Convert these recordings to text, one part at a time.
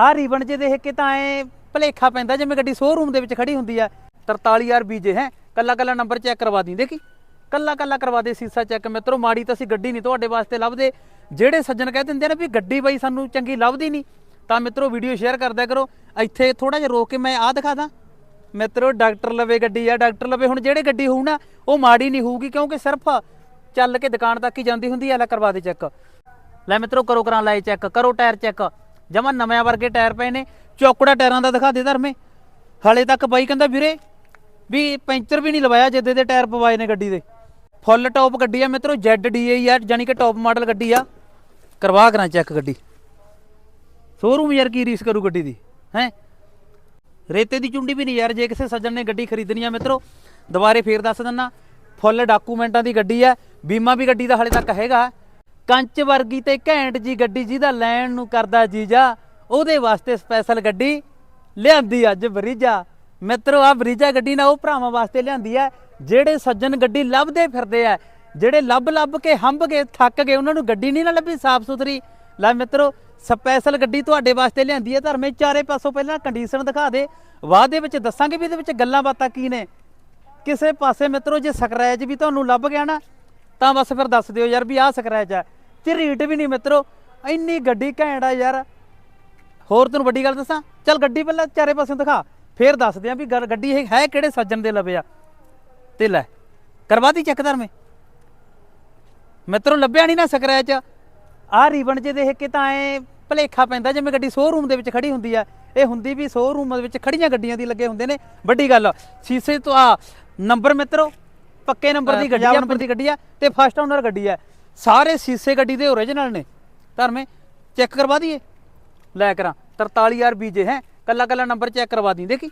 ਆਹ ਰੀਬਨ ਜੇ ਦੇਖ ਕੇ ਤਾਂ ਐ ਭਲੇਖਾ ਪੈਂਦਾ ਜਿਵੇਂ ਗੱਡੀ ਸ਼ੋਰੂਮ ਦੇ ਵਿੱਚ ਖੜੀ ਹੁੰਦੀ ਆ। 43000 ਬੀਜੇ ਹੈ, ਕੱਲਾ ਕੱਲਾ ਨੰਬਰ ਚੈੱਕ ਕਰਵਾ ਦੀ, ਦੇਖੀ? ਕੱਲਾ ਕੱਲਾ ਕਰਵਾ ਦੇ ਸੀਸਾ ਚੈੱਕ ਮਿੱਤਰੋ, ਮਾੜੀ ਤਾਂ ਅਸੀਂ ਗੱਡੀ ਨਹੀਂ ਤੁਹਾਡੇ ਵਾਸਤੇ ਲੱਭਦੇ। ਜਿਹੜੇ ਸੱਜਣ ਕਹਿ ਦਿੰਦੇ ਨੇ ਵੀ ਗੱਡੀ ਬਾਈ ਸਾਨੂੰ ਚੰਗੀ ਲੱਭਦੀ ਨਹੀਂ, ਤਾਂ ਮਿੱਤਰੋ ਵੀਡੀਓ ਸ਼ੇਅਰ ਕਰਦਿਆ ਕਰੋ। ਇੱਥੇ ਥੋੜਾ ਜਿਹਾ ਰੋਕ ਕੇ ਮੈਂ ਆਹ ਦਿਖਾ ਦਾਂ। ਮਿੱਤਰੋ, ਡਾਕਟਰ ਲਵੇ ਗੱਡੀ ਆ, ਡਾਕਟਰ ਲਵੇ ਹੁਣ ਜਿਹੜੇ ਗੱਡੀ ਹੋਊ ਨਾ, ਉਹ ਮਾੜੀ ਨਹੀਂ ਹੋਊਗੀ ਕਿਉਂਕਿ ਸਿਰਫ ਚੱਲ ਕੇ ਦੁਕਾਨ ਤੱਕ ਹੀ ਜਾਂਦੀ ਹੁੰਦੀ ਆ, ਲੈ ਕਰਵਾ ਦੇ ਚੈੱਕ ਲੈ ਮਿੱਤਰੋ, ਕਰੋ ਕਰਾਂ ਲਾਏ ਚੈੱਕ ਕਰੋ ਟਾਇਰ ਚੈੱਕ ਜਮਾ ਨਵੇਂ ਵਰਗੇ ਟਾਇਰ ਪਏ ਨੇ, ਚੌਕੜਾ ਟਾਇਰਾਂ ਦਾ ਦਿਖਾ ਦੇ ਧਰਮੇ। ਹਾਲੇ ਤੱਕ ਬਾਈ ਕਹਿੰਦਾ ਵੀਰੇ, ਵੀ ਪੈਂਚਰ ਵੀ ਨਹੀਂ ਲਵਾਇਆ ਜਿੱਦੇ ਦੇ ਟਾਇਰ ਪਵਾਏ ਨੇ ਗੱਡੀ ਦੇ। ਫੁੱਲ ਟੌਪ ਗੱਡੀ ਆ ਮਿੱਤਰੋ ZDA ਆ ਜਾਨੀ ਕਿ ਟੌਪ ਮਾਡਲ ਗੱਡੀ ਆ। ਕਰਵਾ ਕਰਾਂ ਚੈੱਕ ਗੱਡੀ। ਸ਼ੋਰੂਮ ਯਾਰ ਕੀ ਰੀਸ ਕਰੂ ਗੱਡੀ ਦੀ, ਹੈ? ਰੇਤੇ ਦੀ ਚੁੰਡੀ ਵੀ ਨਹੀਂ ਯਾਰ, ਜੇ ਕਿਸੇ ਸੱਜਣ ਨੇ ਗੱਡੀ ਖਰੀਦਣੀ ਆ ਮਿੱਤਰੋ, ਦੁਬਾਰੇ ਫੇਰ ਦੱਸ ਦਿੰਨਾ। ਫੁੱਲ ਡਾਕੂਮੈਂਟਾਂ ਦੀ ਗੱਡੀ ਆ, ਬੀਮਾ ਵੀ ਗੱਡੀ ਦਾ ਹਾਲੇ ਤੱਕ ਹੈਗਾ। ਕੰਚ ਵਰਗੀ ਤੇ ਘੈਂਟ ਜੀ ਗੱਡੀ ਜਿਹਦਾ ਲੈਣ ਨੂੰ ਕਰਦਾ ਜੀਜਾ ਉਹਦੇ ਵਾਸਤੇ ਸਪੈਸ਼ਲ ਗੱਡੀ ਲਿਆਂਦੀ ਅੱਜ ਬਰੀਜਾ। ਮਿੱਤਰੋ ਆ ਬਰੀਜਾ ਗੱਡੀ ਨਾ ਉਹ ਭਰਾਵਾਂ ਵਾਸਤੇ ਲਿਆਂਦੀ ਹੈ, ਜਿਹੜੇ ਸੱਜਣ ਗੱਡੀ ਲੱਭਦੇ ਫਿਰਦੇ ਆ, ਜਿਹੜੇ ਲੱਭ ਲੱਭ ਕੇ ਹੰਬ ਗਏ ਥੱਕ ਗਏ ਉਹਨਾਂ ਨੂੰ ਗੱਡੀ ਨਹੀਂ ਨਾ ਲੱਭੀ ਸਾਫ਼ ਸੁਥਰੀ। ਲੈ ਮਿੱਤਰੋ ਸਪੈਸ਼ਲ ਗੱਡੀ ਤੁਹਾਡੇ ਵਾਸਤੇ ਲਿਆਂਦੀ ਹੈ, ਧਰਮੇ ਚਾਰੇ ਪਾਸੋਂ ਪਹਿਲਾਂ ਕੰਡੀਸ਼ਨ ਦਿਖਾ ਦੇ। ਬਾਅਦ ਦੇ ਵਿੱਚ ਦੱਸਾਂਗੇ ਵੀ ਇਹਦੇ ਵਿੱਚ ਗੱਲਾਂ ਬਾਤਾਂ ਕੀ ਨੇ। ਕਿਸੇ ਪਾਸੇ ਮਿੱਤਰੋ, ਜੇ ਸਕਰੈਚ ਵੀ ਤੁਹਾਨੂੰ ਲੱਭ ਗਿਆ ਨਾ, ਤਾਂ ਬਸ ਫਿਰ ਦੱਸ ਦਿਓ ਯਾਰ ਵੀ ਆਹ ਸਕਰੈਚ ਹੈ ਝਰੀਟ ਵੀ ਨਹੀਂ ਮਿੱਤਰੋ ਇੰਨੀ ਗੱਡੀ ਘੈਂਟ ਆ ਯਾਰ। ਹੋਰ ਤੈਨੂੰ ਵੱਡੀ ਗੱਲ ਦੱਸਾਂ? ਚੱਲ ਗੱਡੀ ਪਹਿਲਾਂ ਚਾਰੇ ਪਾਸਿਓਂ ਦਿਖਾ ਫੇਰ ਦੱਸਦੇ ਆਂ ਵੀ ਗੱਡੀ ਇਹ ਹੈ ਕਿਹੜੇ ਸੱਜਣ ਦੇ ਲਵੇ ਆ। ਤੇ ਲੈ ਕਰਵਾ ਦੀ ਚੈੱਕ ਧਰਮੇ ਮਿੱਤਰੋ ਲੱਭਿਆ ਨਹੀਂ ਨਾ ਸਕਰੈਚ ਆਹ ਰੀਬਨ ਜੇ ਦੇਖ ਕੇ ਤਾਂ ਐ ਭਲੇਖਾ ਪੈਂਦਾ ਜਿਵੇਂ ਗੱਡੀ ਸ਼ੋਰੂਮ ਦੇ ਵਿੱਚ ਖੜੀ ਹੁੰਦੀ ਆ। ਇਹ ਹੁੰਦੀ ਵੀ ਸ਼ੋਰੂਮ ਦੇ ਵਿੱਚ ਖੜੀਆਂ ਗੱਡੀਆਂ ਦੀ ਲੱਗੇ ਹੁੰਦੇ ਨੇ। ਵੱਡੀ ਗੱਲ ਸ਼ੀਸ਼ੇ ਤੋਂ ਆ ਨੰਬਰ ਮਿੱਤਰੋ ਪੱਕੇ ਨੰਬਰ ਦੀ ਗੱਡੀ ਆ ਨੰਬਰ ਦੀ ਗੱਡੀ ਆ ਤੇ ਫਸਟ ਓਨਰ ਗੱਡੀ ਆ। ਸਾਰੇ ਸ਼ੀਸ਼ੇ ਗੱਡੀ ਦੇ ਓਰੀਜਨਲ ਨੇ। ਧਰਮੇ ਚੈੱਕ ਕਰਵਾ ਦਈਏ। ਲੈ ਕਰਾਂ 43000 ਬੀਜੇ ਹੈ। ਕੱਲਾ ਕੱਲਾ ਨੰਬਰ ਚੈੱਕ ਕਰਵਾ ਦੀ। ਦੇਖੀ,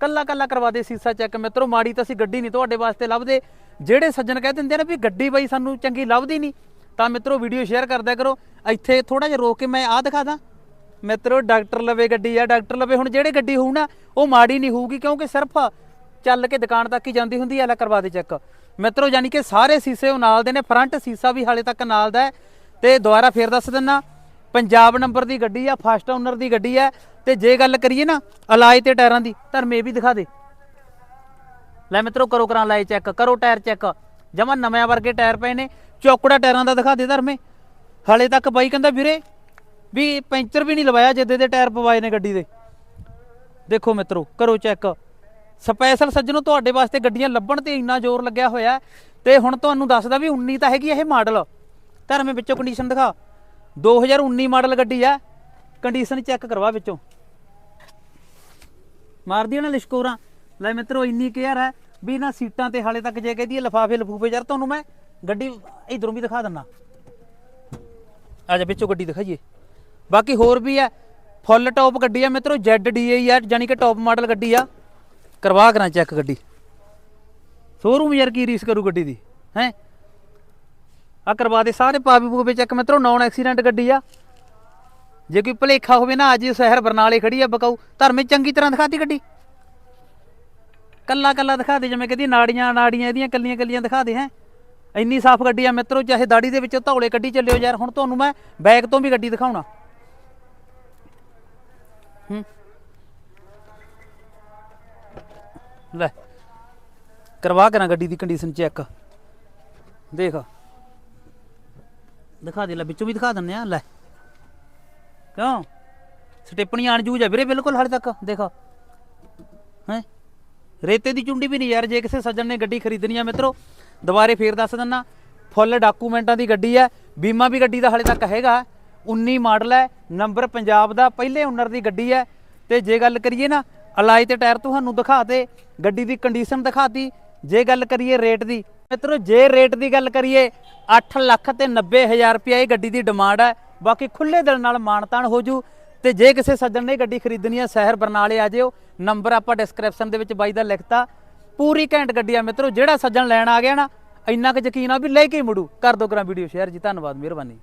ਕੱਲਾ ਕੱਲਾ ਕਰਵਾ ਦੇ ਸੀਸਾ ਚੈੱਕ ਮਿੱਤਰੋ, ਮਾੜੀ ਤਾਂ ਅਸੀਂ ਗੱਡੀ ਨਹੀਂ ਤੁਹਾਡੇ ਵਾਸਤੇ ਲੱਭਦੇ। ਜਿਹੜੇ ਸੱਜਣ ਕਹਿ ਦਿੰਦੇ ਨੇ ਵੀ ਗੱਡੀ ਬਾਈ ਸਾਨੂੰ ਚੰਗੀ ਲੱਭਦੀ ਨਹੀਂ, ਤਾਂ ਮਿੱਤਰੋ ਵੀਡੀਓ ਸ਼ੇਅਰ ਕਰਦਿਆ ਕਰੋ। ਇੱਥੇ ਥੋੜਾ ਜਿਹਾ ਰੋਕ ਕੇ ਮੈਂ ਆਹ ਦਿਖਾ ਦਾਂ। ਮਿੱਤਰੋ, ਡਾਕਟਰ ਲਵੇ ਗੱਡੀ ਆ, ਡਾਕਟਰ ਲਵੇ ਹੁਣ ਜਿਹੜੇ ਗੱਡੀ ਹੋਊ ਨਾ, ਉਹ ਮਾੜੀ ਨਹੀਂ ਹੋਊਗੀ ਕਿਉਂਕਿ ਸਿਰਫ ਚੱਲ ਕੇ ਦੁਕਾਨ ਤੱਕ ਹੀ ਜਾਂਦੀ ਹੁੰਦੀ ਆ ਲੈ ਕਰਵਾ ਦੇ ਚੈੱਕ। ਮਿੱਤਰੋ, ਯਾਨੀ ਕਿ ਸਾਰੇ ਸੀਸੇ ਉਹ ਨਾਲ ਦੇ ਨੇ, ਫਰੰਟ ਸੀਸਾ ਵੀ ਹਾਲੇ ਤੱਕ ਨਾਲ ਦਾ ਹੈ। ਤੇ ਦੁਬਾਰਾ ਫੇਰ ਦੱਸ ਦਿੰਨਾ, ਪੰਜਾਬ ਨੰਬਰ ਦੀ ਗੱਡੀ ਆ, ਫਸਟ ਓਨਰ ਦੀ ਗੱਡੀ ਆ। ਤੇ ਜੇ ਗੱਲ ਕਰੀਏ ਨਾ ਅਲਾਈ ਤੇ ਟਾਇਰਾਂ ਦੀ ਧਰਮੇ ਵੀ ਦਿਖਾ ਦੇ। ਲੈ ਮਿੱਤਰੋ, ਕਰੋ ਕਰਾਂ ਲਾਏ ਚੈੱਕ, ਕਰੋ ਟਾਇਰ ਚੈੱਕ। ਜਮਾ ਨਵੇਂ ਵਰਗੇ ਟਾਇਰ ਪਏ ਨੇ, ਚੌਕੜਾ ਟਾਇਰਾਂ ਦਾ ਦਿਖਾ ਦੇ ਧਰਮੇ ਹਾਲੇ ਤੱਕ ਬਾਈ ਕਹਿੰਦਾ ਵੀਰੇ, ਵੀ ਪੈਂਚਰ ਵੀ ਨਹੀਂ ਲਵਾਇਆ, ਜਿੱਦੇ ਦੇ ਟਾਇਰ ਪਵਾਏ ਨੇ ਗੱਡੀ ਦੇ। ਦੇਖੋ ਮਿੱਤਰੋ, ਕਰੋ ਚੈੱਕ। ਸਪੈਸ਼ਲ ਸੱਜਣੋ, ਤੁਹਾਡੇ ਵਾਸਤੇ ਗੱਡੀਆਂ ਲੱਭਣ ਤੇ ਇੰਨਾ ਜ਼ੋਰ ਲੱਗਿਆ ਹੋਇਆ ਹੈ। ਤੇ ਹੁਣ ਤੁਹਾਨੂੰ ਦੱਸਦਾ ਵੀ 19 ਤਾਂ ਹੈਗੀ ਇਹ ਮਾਡਲ। ਧਰਮੇ ਵਿੱਚੋਂ ਕੰਡੀਸ਼ਨ ਦਿਖਾ। 2019 ਮਾਡਲ ਗੱਡੀ ਆ। ਕੰਡੀਸ਼ਨ ਚੈੱਕ ਕਰਵਾ ਵਿੱਚੋਂ। ਮਾਰਦੀ ਨਾ ਲਿਸ਼ਕੋਰਾਂ। ਲੈ ਮਿੱਤਰੋ, ਇੰਨੀ ਕੇਅਰ ਹੈ ਵੀ ਇਹਨਾਂ ਸੀਟਾਂ ਤੇ ਹਾਲੇ ਤੱਕ ਜੇ ਕਹਦੀ ਲਫਾਫੇ, ਲਫੂਫੇ, ਯਾਰ ਤੁਹਾਨੂੰ ਮੈਂ ਗੱਡੀ ਇਧਰੋਂ ਵੀ ਦਿਖਾ ਦਿੰਨਾ ਆ ਜਾ ਵਿੱਚੋਂ ਗੱਡੀ ਦਿਖਾਈਏ। ਬਾਕੀ ਹੋਰ ਵੀ ਹੈ। ਫੁੱਲ ਟੌਪ ਗੱਡੀ ਆ ਮਿੱਤਰੋ ZDA ਆ ਜਾਨੀ ਕਿ ਟੌਪ ਮਾਡਲ ਗੱਡੀ ਆ। ਕਰਵਾ ਕਰਾਂ ਚੈੱਕ ਗੱਡੀ। ਸ਼ੋਰੂਮ ਯਾਰ ਕੀ ਰੀਸ ਕਰੂ ਗੱਡੀ ਦੀ, ਹੈ? ਆ ਕਰਵਾ ਦੇ, ਸਾਰੇ ਪਾਪੀ ਪੂਪੇ ਚੈੱਕ ਮਿੱਤਰੋ ਨੌਨ ਐਕਸੀਡੈਂਟ ਗੱਡੀ ਆ। ਜੇ ਕੋਈ ਭਲੇਖਾ ਹੋਵੇ ਨਾ, ਅੱਜ ਸ਼ਹਿਰ ਬਰਨਾਲੇ ਖੜੀ ਆ, ਬਕਾਊ। ਧਰਮੇ ਚੰਗੀ ਤਰ੍ਹਾਂ ਦਿਖਾਤੀ ਗੱਡੀ। ਕੱਲਾ ਕੱਲਾ ਦਿਖਾ ਦੇ, ਜਿਵੇਂ ਕਹਦੀ ਨਾੜੀਆਂ ਨਾੜੀਆਂ ਇਹਦੀਆਂ, ਕੱਲੀਆਂ ਕੱਲੀਆਂ ਦਿਖਾ ਦੇ, ਹੈ? ਇੰਨੀ ਸਾਫ਼ ਗੱਡੀ ਆ ਮਿੱਤਰੋ ਚਾਹੇ ਦਾੜੀ ਦੇ ਵਿੱਚ ਧੌਲੇ ਕੱਢੀ ਚੱਲਿਓ ਯਾਰ, ਹੁਣ ਤੁਹਾਨੂੰ ਮੈਂ ਬੈਕ ਤੋਂ ਵੀ ਗੱਡੀ ਦਿਖਾਉਣਾ। ਹੂੰ। ਲੈ, ਕਰਵਾ ਕਰਾਂ ਗੱਡੀ ਦੀ ਕੰਡੀਸ਼ਨ ਚੈੱਕ ਦੇਖ। ਦਿਖਾ ਦੇ, ਲੈ ਵਿੱਚੋਂ ਵੀ ਦਿਖਾ ਦਿੰਨੇ ਆ, ਲੈ। ਕਿਉਂ? ਸਟੇਪਣੀ ਆਣ ਜੂਜ ਆ ਵੀਰੇ, ਬਿਲਕੁਲ ਹਾਲੇ ਤੱਕ, ਦੇਖ। ਹੈ? ਰੇਤੇ ਦੀ ਚੁੰਡੀ ਵੀ ਨਹੀਂ ਯਾਰ, ਜੇ ਕਿਸੇ ਸੱਜਣ ਨੇ ਗੱਡੀ ਖਰੀਦਣੀ ਆ ਮਿੱਤਰੋ, ਦੁਬਾਰੇ ਫੇਰ ਦੱਸ ਦਿੰਨਾ, ਫੁੱਲ ਡਾਕੂਮੈਂਟਾਂ ਦੀ ਗੱਡੀ ਹੈ ਬੀਮਾ ਵੀ ਗੱਡੀ ਦਾ ਹਾਲੇ ਤੱਕ ਹੈਗਾ 19 ਮਾਡਲ ਹੈ, ਨੰਬਰ ਪੰਜਾਬ ਦਾ, ਪਹਿਲੇ ਓਨਰ ਦੀ ਗੱਡੀ ਹੈ, ਤੇ ਜੇ ਗੱਲ ਕਰੀਏ ਨਾ ਅਲਾਈ ਤੇ ਟਾਇਰ ਤੁਹਾਨੂੰ ਦਿਖਾਤੇ ਗੱਡੀ ਦੀ ਕੰਡੀਸ਼ਨ ਦਿਖਾਤੀ, ਜੇ ਗੱਲ ਕਰੀਏ ਰੇਟ ਦੀ। ਮਿੱਤਰੋ, ਜੇ ਰੇਟ ਦੀ ਗੱਲ ਕਰੀਏ 8 ਲੱਖ ਤੇ 90 ਹਜ਼ਾਰ ਰੁਪਏ ਇਹ ਗੱਡੀ ਦੀ ਡਿਮਾਂਡ ਹੈ ਬਾਕੀ ਖੁੱਲੇ ਦਿਲ ਨਾਲ ਮਾਨਤਾਨ ਹੋ ਜੂ। ਤੇ ਜੇ ਕਿਸੇ ਸੱਜਣ ਨੇ ਗੱਡੀ ਖਰੀਦਣੀ ਹੈ ਸ਼ਹਿਰ ਬਰਨਾਲੇ ਆ ਜਿਓ। ਨੰਬਰ ਆਪਾਂ ਡਿਸਕ੍ਰਿਪਸ਼ਨ ਦੇ ਵਿੱਚ ਬਾਈ ਦਾ ਲਿਖਤਾ। ਪੂਰੀ ਘੈਂਟ ਗੱਡੀ ਆ ਮਿੱਤਰੋ, ਜਿਹੜਾ ਸੱਜਣ ਲੈਣ ਆ ਗਿਆ ਨਾ, ਇੰਨਾ ਕੁ ਯਕੀਨ ਆ ਵੀ ਲੈ ਕੇ ਮੁੜੂ। ਕਰ ਦੋ ਕਰਾਂ ਵੀਡੀਓ ਸ਼ੇਅਰ ਜੀ, ਧੰਨਵਾਦ, ਮਿਹਰਬਾਨੀ।